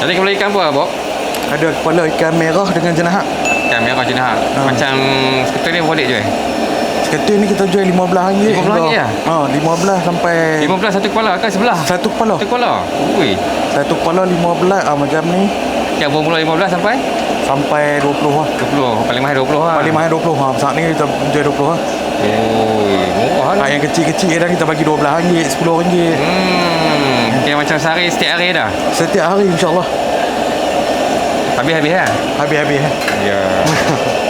Jadi kepala ikan apa, Bob? Ada kepala ikan merah dengan jenahak. Ikan merah jenis ha. Ah. Macam seketul ni boleh je. Seketul ni kita jual RM15 RM15 ya? Ha, 15 sampai 15 satu kepala kan sebelah. satu kepala. Satu kepala. Ui. Satu kepala 15 ah macam ni Yang bermula 15 sampai sampai 20 lah. 20. Paling mahal 20 lah. Paling mahal 20 ha. Besar ni kita jual 20 lah. Ui, murah Ha, lah. yang kecil-kecil kadang kita bagi RM12, RM10. Hmm. Kira macam sehari setiap hari dah. Setiap hari insyaAllah. Habis-habis kan? Habis-habis. eh. Ya.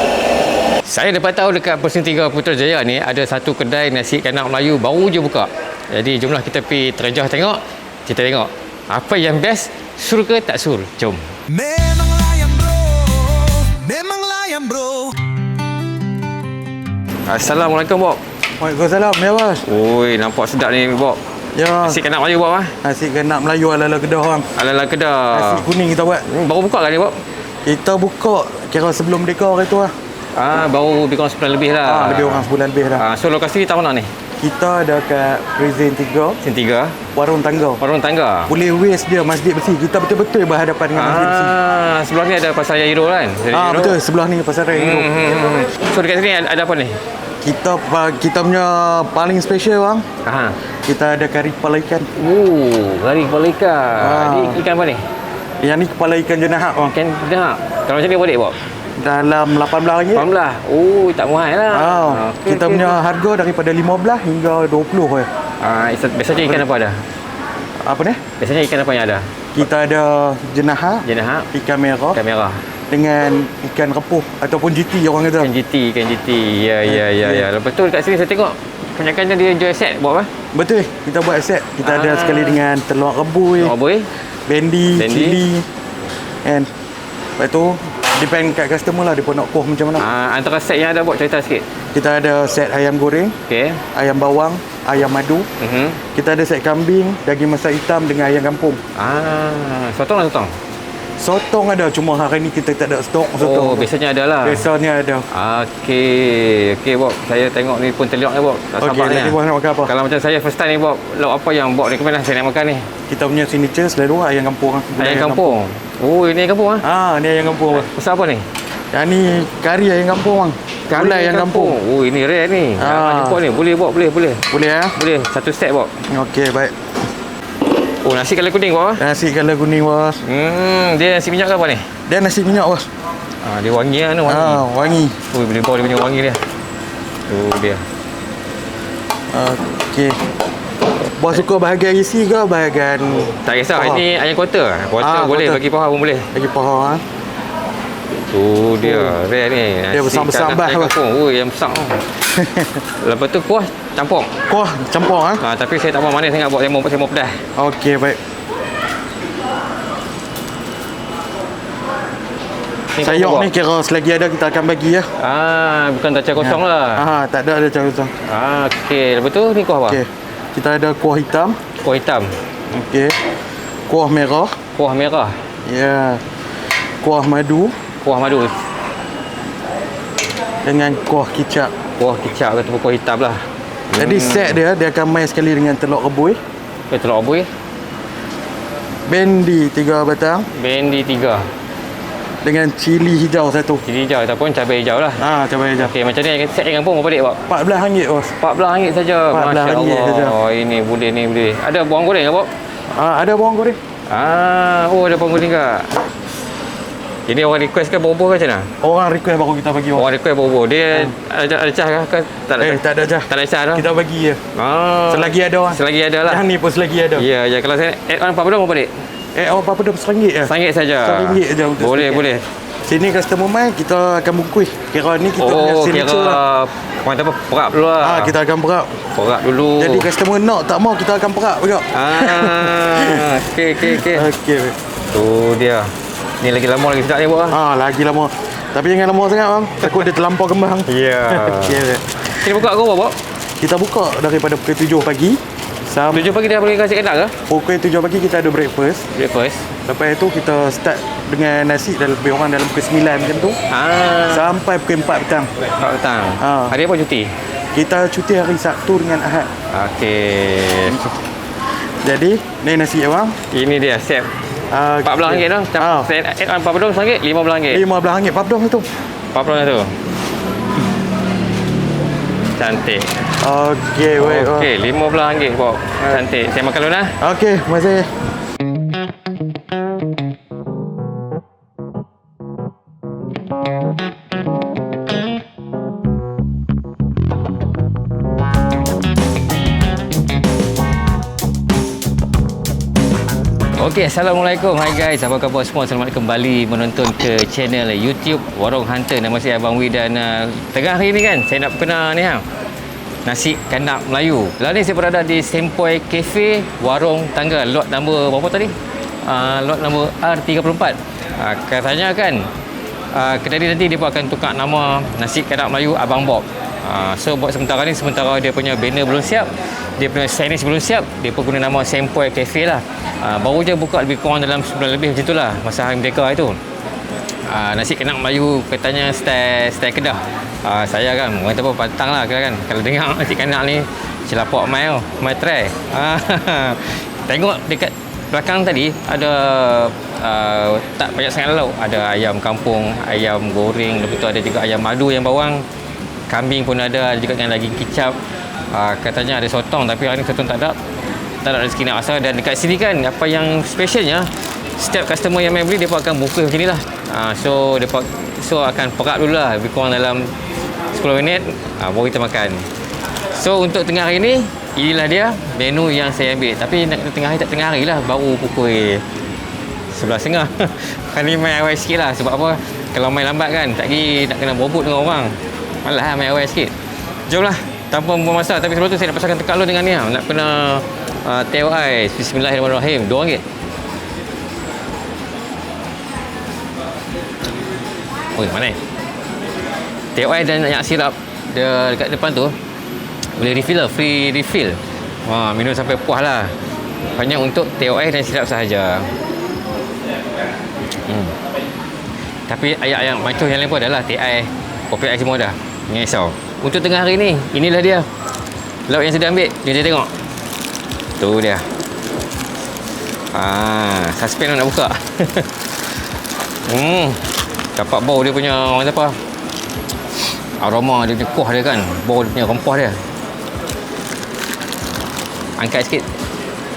Saya dapat tahu dekat Persen 3 Putrajaya ni ada satu kedai nasi kanak Melayu baru je buka. Jadi jomlah kita pergi terjah tengok. Kita tengok apa yang best, sur ke tak sur. Jom. Memang layan bro Memang layan bro Assalamualaikum, Bob. Waalaikumsalam. Ya, bos. Oi, nampak sedap ni, Bob. Ya. Nasi kanak Melayu, Bob. Ah. Nasi kenak Melayu ala-ala kedah orang. Ala-ala Nasi kedah. kuning kita buat. Hmm, baru buka kan ni, Bob? Kita buka kira sebelum dekor itu lah. Ah, baru lebih kurang sebulan lebih lah. Ah, lebih orang sebulan lebih dah. Ah, so lokasi ni tahu mana ni? Kita ada kat Prison 3, Sen 3, Warung Tangga. Warung Tangga. Boleh waste dia Masjid Besi. Kita betul-betul berhadapan dengan Masjid Besi. Ah, sebelah ni ada pasar Yairo kan? Pasar Ah Yairo. betul sebelah ni pasar raya Hmm, Hero. hmm, hmm. So dekat sini ada apa ni? Kita kita punya paling special bang. Aha. Kita ada kari kepala ikan. Oh, gari kepala ikan. Ah. Ni ikan apa ni? Yang ni kepala ikan jenahak bang. Ikan dah. Kalau macam ni boleh buat? Dalam RM18. 18. Oh, tak mahal lah. Ah, Okey, kita okey, punya okey. harga daripada 15 hingga 20 je. Ah, isa- biasanya ikan apa ada? Apa ni? Biasanya ikan apa yang ada? Kita ada jenahak, Jenis ha? ikan merah Ikan merah. Dengan ikan repuh ataupun GT orang kata. Ikan GT, ikan GT. Ya, ya, ya, ya. Lepas tu dekat sini saya tengok kebanyakannya dia jual set buat apa? Betul, kita buat set. Kita ada Ah. sekali dengan telur rebus, Oh, boy. bendi, Bendi. cili and lepas tu depend kat customer lah dia pun nak kuah macam mana. Ah, antara set yang ada buat cerita sikit. Kita ada set ayam goreng, Okey. ayam bawang, ayam madu. Mhm. Kita ada set kambing, daging masak hitam dengan ayam kampung. Ah, sotong lah sotong. Sotong ada cuma hari ni kita tak ada stok Oh, sotong. biasanya ada lah. Biasanya ada. Okey. Okey, Bob. Saya tengok ni pun terlihat ni, Bob. Tak Okey, sabar ni. nanti ah. nak makan apa? Kalau macam saya first time ni, Bob, lauk apa yang Bob recommend lah saya nak makan ni? Kita punya signature selalu ayam kampung. ah. Gulai Ayam kampung. Oh, ini ayam kampung ah. Ah, ni ayam kampung. bang. Pasal apa ni? Yang ni kari ayam kampung bang. Gulai ayam kampung. Oh, ini rare ni. Ah. Ah. jumpa ni. Boleh, Bob. Boleh, boleh. Boleh ah? Boleh. Satu set, Bob. Okey, baik. Oh, nasi kala kuning, ah. Nasi kala kuning bos. Hmm, dia nasi minyak ke apa ni? Dia nasi minyak bos. Ah, dia wangi ni, wangi. Ah, wangi. Oh, boleh bawa dia punya wangi dia. Tu dia. Okey. Bos suka bahagian isi ke bahagian Tak kisah. Ini ayam kuarter. Kuarter Ah, boleh. kuarter. Bagi paha pun boleh. lagi paha ha? Tu dia. Rare ni. Dia besar-besar kampung. Oh, yang besar. Lepas tu kuah campur. Kuah campur ha? Ha, tapi saya tak mau manis sangat buat saya mau saya mau pedas. Okey, baik. Ni Sayur ni kira selagi ada kita akan bagi ya. Ah, bukan tacah kosong lah. Ah, tak ada ada cara Ah, okey. Lepas tu ni kuah apa? Okey. Kita ada kuah hitam. Kuah hitam, Okey. Kuah merah. kuah merah, Ya. Kuah madu kuah madu, dengan kuah kicap. kuah kicap ataupun kuah hitam lah. Jadi set dia dia akan main sekali dengan telur rebus, Okay, telur abui, bendi tiga batang bendi tiga, dengan cili hijau satu. cili hijau ataupun cabai hijau lah. Ah, cabai hijau. Okey, macam ni set dengan pun berapa dik, Pak? RM14 bos. RM14 saja. RM14 Masya-Allah. saja. Oh, ini boleh ni boleh. Ada bawang goreng ke, Pak? Ah, ada bawang goreng. Ah, oh ada bawang goreng ke? Ini orang request ke bubur ke macam mana? Orang request baru kita bagi bos. Orang request bubur. Dia ada ada cah ke? Tak ada. Eh, tak ada jah. tak ada cah dah. Kita bagi je. Ah. Selagi ada orang. Selagi ada lah. Yang ni pun selagi ada. Ya, ya kalau saya add on apa berapa dik? Eh, orang apa-apa dah RM1 je. Sanggit saja. RM1 je untuk Boleh, sedikit. boleh. Sini customer main, kita akan bungkus. Kira ni kita punya Oh, signature kira lah. orang kata apa? Perap dulu lah. Ah, kita akan perap. perap dulu. Jadi customer nak tak mau kita akan perap juga. Ah, okey okey okey. Okey. Tu dia. Ni lagi lama lagi sedap ni buat ah. Ah, lagi lama. Tapi jangan lama sangat bang. Takut dia terlampau kembang. Ya. Okey. Sini buka aku apa? Kita buka daripada pukul 7 pagi sampai Tujuh pagi dah boleh kasih kendak ke? pukul 7 pagi kita ada breakfast. Breakfast. Lepas itu kita start dengan nasi dalam lebih orang dalam pukul 9 macam tu Ah. sampai pukul 4 petang. Empat petang. Ah. Hari apa cuti? Kita cuti hari Sabtu dengan Ahad. Okey. Jadi, ni nasi abang. Ini dia set Ah, RM14 tu. Set add on papadom RM1, RM15. RM15 papadom tu. Papadom tu. Cantik. Okey, wait. Okey, RM15 Bob. Cantik. Saya makan dulu lah. Okey, terima kasih. Okey, Assalamualaikum. Hai guys, apa khabar semua? Selamat kembali menonton ke channel YouTube Warung Hunter. Nama saya Abang Wi dan uh, tengah hari ni kan, saya nak kena ni ha. Nasi kanak Melayu. Lah ni saya berada di Sempoi Cafe Warung Tangga. Lot nombor berapa tadi? Uh, lot nombor R34. Uh, katanya kan, uh, kedai nanti dia pun akan tukar nama Nasi Kanak Melayu Abang Bob. Uh, so buat sementara ni sementara dia punya banner belum siap dia punya signage belum siap dia pun guna nama Sempoi Cafe lah. Uh, baru je buka lebih kurang dalam sebulan lebih macam tu lah masa hari merdeka itu uh, nasi kenak Melayu katanya style style Kedah. Uh, saya kan orang kata apa pantang lah kan kalau dengar nasi kenak ni celapok mai tau mai try uh, tengok dekat belakang tadi ada uh, tak banyak sangat lauk. Ada ayam kampung ayam goreng lepas tu ada juga ayam madu yang bawang. Kambing pun ada ada juga yang lagi kicap uh, katanya ada sotong tapi hari ni sotong tak ada. Tak ada rezeki nak asal. Dan dekat sini kan apa yang specialnya setiap customer yang main beli dia akan buka macam ni lah. Uh, so dia so akan perak dulu lah. Lebih kurang dalam 10 minit uh, baru kita makan. So untuk tengah hari ni inilah dia menu yang saya ambil. Tapi nak tengah hari tak tengah hari lah. Baru pukul sebelas setengah kan ni main awal sikit lah. Sebab apa? Kalau main lambat kan tak lagi nak kena berebut dengan orang. Malah lah main awal sikit. Jom lah tanpa membuang masa tapi sebelum tu saya nak pasangkan tekak lu dengan ni lah. nak kena uh, TOI Bismillahirrahmanirrahim RM2 Oi, mana ni? TOI dan yang sirap dia dekat depan tu boleh refill lah, free refill. Wah, minum sampai puas lah. Hanya untuk TOI dan sirap sahaja. Hmm. Tapi ayat-ayat macam yang lain pun adalah TI, kopi ais semua dah. Jangan risau. Untuk tengah hari ni, inilah dia. Lauk yang saya dah ambil. Jom kita tengok. Tu dia. Ah, suspend nak buka. hmm. Dapat bau dia punya orang apa? Aroma dia punya kuah dia kan. Bau dia punya rempah dia. Angkat sikit.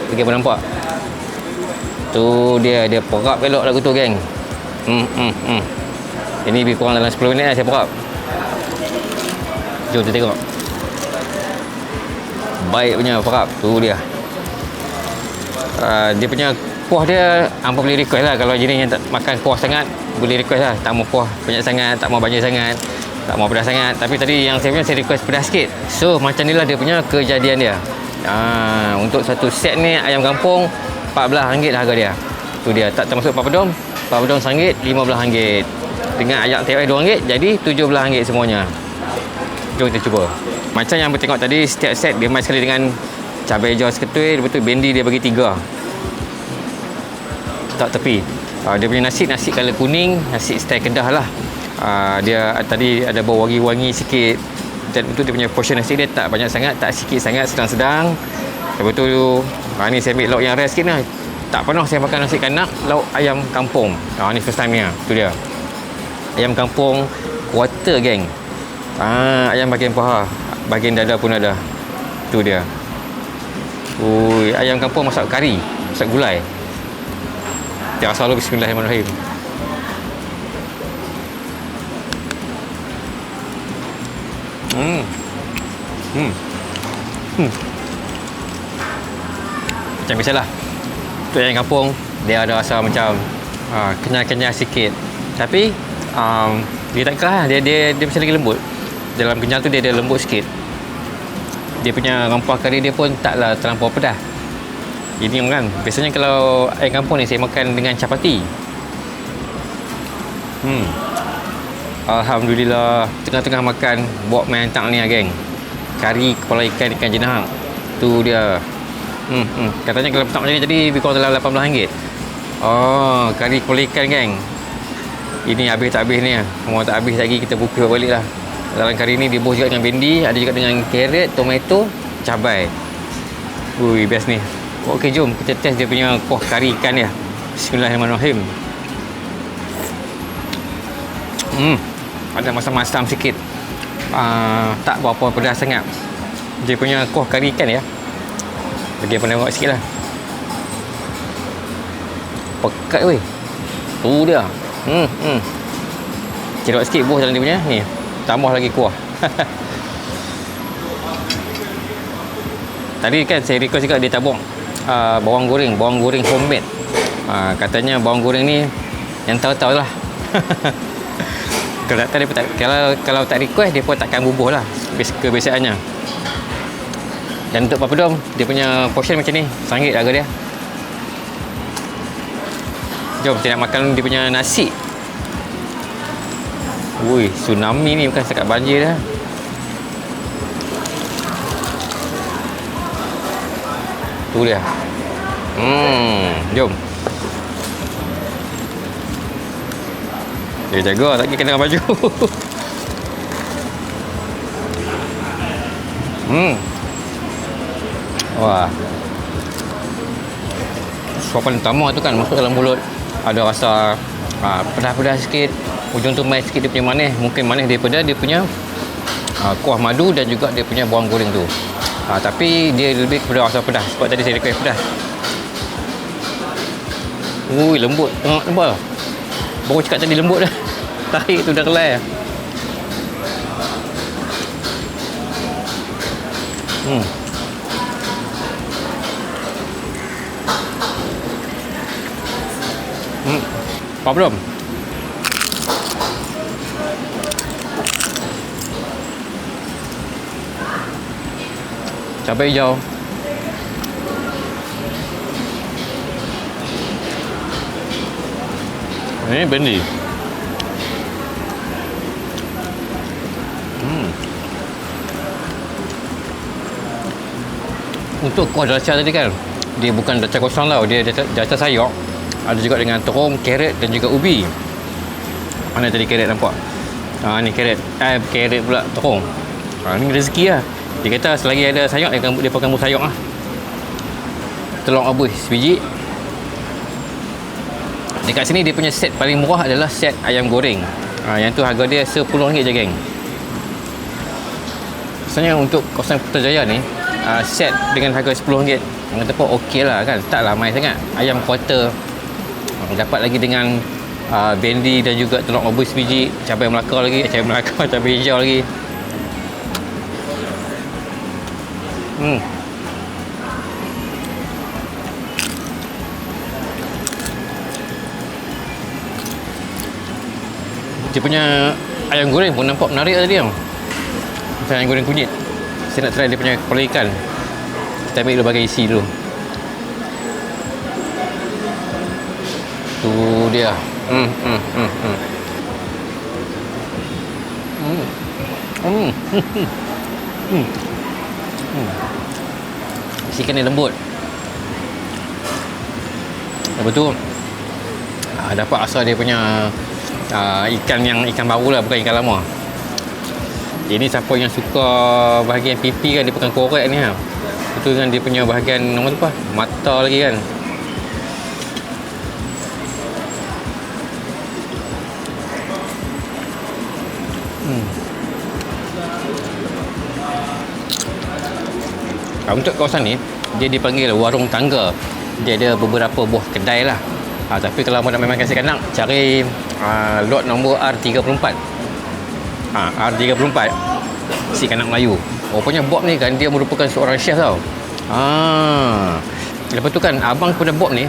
Bagi apa nampak. Tu dia dia perap elok lagu tu geng. Hmm hmm hmm. Ini lebih kurang dalam 10 minit lah saya perap. Jom kita tengok. Baik punya perap. Tu dia. Uh, dia punya kuah dia hampa boleh request lah. Kalau jenis yang tak makan kuah sangat boleh request lah. Tak mau kuah banyak sangat tak mau banyak sangat tak mau pedas sangat. Tapi tadi yang saya punya saya request pedas sikit. So macam ni lah dia punya kejadian dia. Uh, untuk satu set ni ayam kampung RM14 harga dia. Tu dia. Tak termasuk papadom papadom RM1 RM15 dengan ayam TOI RM2 jadi RM17 semuanya jom kita cuba. Macam yang tengok tadi setiap set dia main sekali dengan cabai hijau seketui lepas tu bendi dia bagi tiga. Tak tepi. Uh, dia punya nasi nasi color kuning nasi style kedah lah. Uh, dia uh, tadi ada bau wangi-wangi sikit. Dan untuk dia punya portion nasi dia tak banyak sangat tak sikit sangat sedang-sedang. Lepas tu uh, ni saya ambil lauk yang rare sikit lah tak pernah saya makan nasi kanak lauk ayam kampung. Uh, ni first time ni lah tu dia. Ayam kampung quarter geng ah, ayam bagian paha bagian dada pun ada tu dia Ui, ayam kampung masak kari masak gulai Ya selalu bismillahirrahmanirrahim. Hmm. Hmm. Hmm. Macam biasalah. Tu ayam kampung dia ada rasa macam uh, kenyal-kenyal sikit. Tapi um, dia tak keras dia dia dia macam lagi lembut. Dalam kenyal tu dia ada lembut sikit. Dia punya rempah kari dia pun taklah terlampau pedas. Ini kan? Biasanya kalau ayam kampung ni Saya makan dengan capati Hmm. Alhamdulillah Tengah-tengah makan Buat main hantar ni lah geng. Kari kepala ikan ikan jenang Tu dia. Hmm, hmm. Katanya kalau petak macam ni tadi Lebih kurang dalam RM18 Oh Kari kepala ikan geng. Ini habis tak habis ni lah. Mau tak habis lagi Kita buka balik lah Dalam kari ni Dibuh juga dengan bendi Ada juga dengan carrot Tomato Cabai Ui best ni Okey jom kita test dia punya kuah kari ikan dia. Bismillahirrahmanirrahim. Hmm. Ada masam-masam sikit. Uh, tak berapa pedas sangat. Dia punya kuah kari ikan ya. Bagi apa tengok sikit lah. Pekat weh. Tu dia. Hmm, hmm. Cerok sikit buah dalam dia punya. Ni. Tambah lagi kuah. Tadi kan saya request juga dia tabung uh, bawang goreng, bawang goreng homemade. Uh, katanya bawang goreng ni yang tahu-tahu lah. kalau tak tak, kalau kalau tak request dia pun takkan bubuh lah kebiasaannya. Dan untuk papadom dia punya portion macam ni, RM1 harga dia. Jom kita nak makan dia punya nasi. Wui, tsunami ni bukan sekat banjir dah. Tu dia. Hmm, jom. Dia jaga tak kena baju. hmm. Wah. Suapan utama tu kan masuk dalam mulut ada rasa uh, pedas-pedas sikit ujung tu main sikit dia punya manis mungkin manis daripada dia punya uh, kuah madu dan juga dia punya bawang goreng tu. Uh, tapi dia lebih kepada rasa pedas. Sebab tadi saya request pedas. Ui lembut. Tengok nampak baru cakap tadi lembut dah. Tarik tu dah kelai. Hmm. Hmm. Apa belum? Cabai hijau. Ini bendi. Hmm. Untuk kuah daca tadi kan, dia bukan daca kosong tau, dia daca sayur ada juga dengan terung, carrot dan juga ubi. Mana tadi carrot nampak? Ha, ni carrot. Eh, carrot pula terung. Ha, ni rezeki lah. Dia kata selagi ada sayur, dia dia akan buat sayur lah. Telur rebus sebiji. Dekat sini dia punya set paling murah adalah set ayam goreng. Ha, yang tu harga dia RM10 je geng. Sebenarnya untuk kawasan Putrajaya ni, uh, set dengan harga RM10 Orang kata pun okey lah kan Taklah mahal sangat Ayam quarter dapat lagi dengan uh, bendi dan juga telur rebus biji cabai melaka lagi cabai melaka cabai hijau lagi hmm dia punya ayam goreng pun nampak menarik tadi tau macam ayam goreng kunyit saya nak try dia punya kepala ikan kita ambil dulu bagian isi dulu Tu dia. Hmm, hmm, hmm. Hmm. Hmm. Hmm. Hmm. Ikan ni lembut. Lepas tu ah, dapat rasa dia punya ah, ikan yang ikan baru lah bukan ikan lama. Ini siapa yang suka bahagian pipi kan dia bukan korek ni ha. Itu kan dia punya bahagian nama tu apa? Mata lagi kan. Untuk kawasan ni dia dipanggil warung tangga. Dia ada beberapa buah kedai lah. Ha, tapi kalau nak memang kasih kanak cari ha, lot nombor R34 ha, R34 si kanak Melayu. Rupanya Bob ni kan dia merupakan seorang chef tau. Ha. lepas tu kan abang kepada Bob ni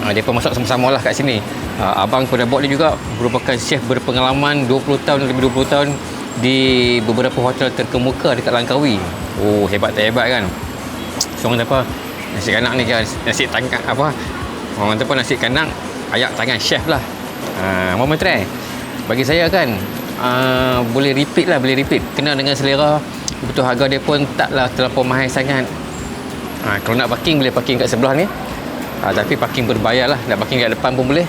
ha, dia pun masuk sama-sama lah kat sini. Ha, abang kepada Bob ni juga merupakan chef berpengalaman 20 tahun lebih 20 tahun di beberapa hotel terkemuka dekat Langkawi. Oh, hebat tak hebat kan? So, orang kata apa? Nasi kanak ni kan, nasi tangan apa? Orang kata apa nasi kanak, ayak tangan chef lah. Ha, mau try? Bagi saya kan, uh, boleh repeat lah, boleh repeat. Kena dengan selera. Betul harga dia pun taklah terlalu mahal sangat. Ha, kalau nak parking, boleh parking kat sebelah ni. Ha, tapi parking berbayar lah. Nak parking kat depan pun boleh.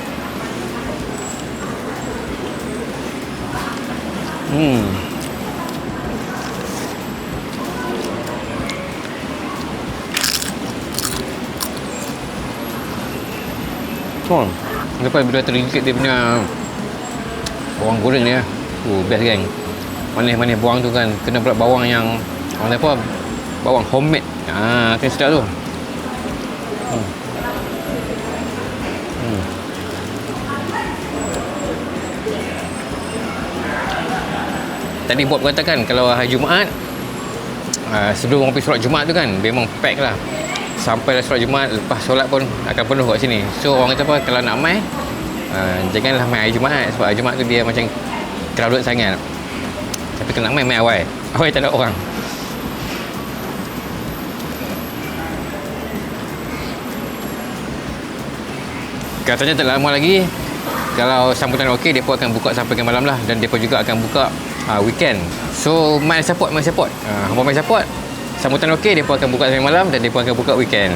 Hmm. Oh. Lepas bila tergigit dia punya bawang goreng dia. Oh, best geng. Manis-manis bawang tu kan kena pula bawang yang orang apa? Bawang homemade. Ah, kan sedap tu. Tadi Bob katakan kalau hari Jumaat uh, sebelum orang pergi solat Jumaat tu kan memang pack lah. Sampai solat Jumaat lepas solat pun akan penuh kat sini. So orang kata apa kalau nak mai uh, janganlah mai hari Jumaat sebab hari Jumaat tu dia macam crowded sangat. Tapi kalau nak mai mai awal. Awal tak ada orang. Katanya tak lama lagi kalau sambutan okey pun akan buka sampai ke malam lah. Dan pun juga akan buka uh, weekend. So main support main support. Uh, hampa main support. Sambutan okey dia akan buka sampai malam dan dia akan buka weekend.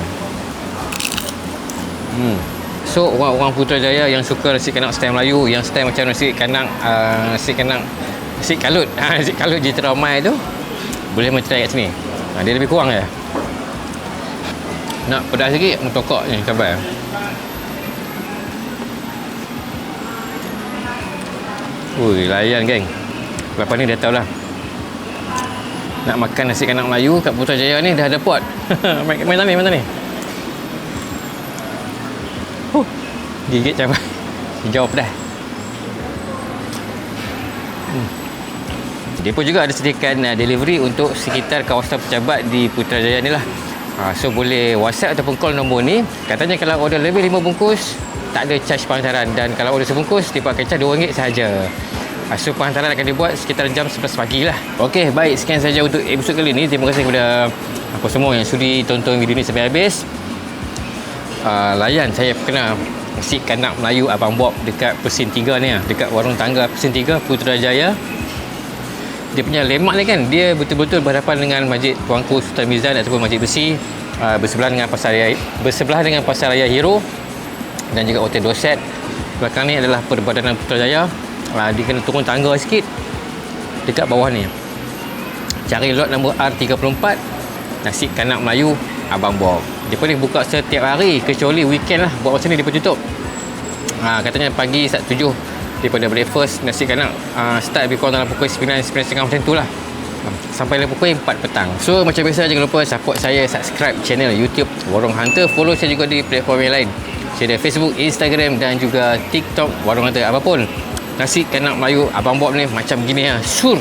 Hmm. so orang-orang Putrajaya yang suka nasi kanak style Melayu yang style macam nasi kanak uh, nasi kanak nasi kalut. Ha, nasi kalut Jitra Mai tu. Boleh mencari kat sini. Ha, dia lebih kurang je. Nak pedas sikit mentokok ni sabar Ui, layan geng. Lepas ni dah tahu lah. Nak makan nasi kanak Melayu kat Putrajaya ni dah ada pot. main, main ni, main ni. Huh, gigit cabai. Hijau pedas. Hmm. Dia pun juga ada sediakan uh, delivery untuk sekitar kawasan pejabat di Putrajaya ni lah. Ha, so boleh WhatsApp ataupun call nombor ni. Katanya kalau order lebih 5 bungkus, tak ada charge penghantaran dan kalau order sebungkus dia pakai charge RM2 sahaja. Ha, so penghantaran akan dibuat sekitar jam 11 pagi lah. Okey, baik sekian saja untuk episod kali ni. Terima kasih kepada apa semua yang sudi tonton video ni sampai habis. Uh, layan saya kena nasi kanak Melayu Abang Bob dekat Persin 3 ni lah. Dekat warung tangga Persin 3 Putrajaya. Dia punya lemak ni kan dia betul-betul berhadapan dengan Masjid Tuanku Sultan Mizan ataupun Masjid Besi uh, bersebelah dengan Pasar Raya bersebelah dengan Pasar Raya Hero dan juga Hotel Doset. Belakang ni adalah Perbadanan Putrajaya. Uh, dia kena turun tangga sikit dekat bawah ni. Cari lot nombor R34 Nasi Kanak Melayu Abang Bob. Dia boleh buka setiap hari kecuali weekend lah. Buat macam ni dia tutup. Ha, katanya pagi start 7 daripada breakfast nasi kanak uh, start lebih kurang dalam pukul 9 9.30 macam tu lah sampai dalam pukul 4 petang so macam biasa jangan lupa support saya subscribe channel YouTube Warung Hunter follow saya juga di platform yang lain saya ada Facebook Instagram dan juga TikTok Warung Hunter apapun Nasi kanak Melayu Abang Bob ni Macam gini lah. Sur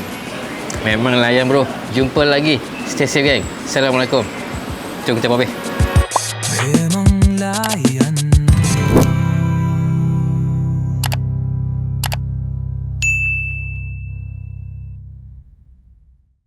Memang layan bro. Jumpa lagi. Stay safe gang. Assalamualaikum. Jom kita berbih Memang layan.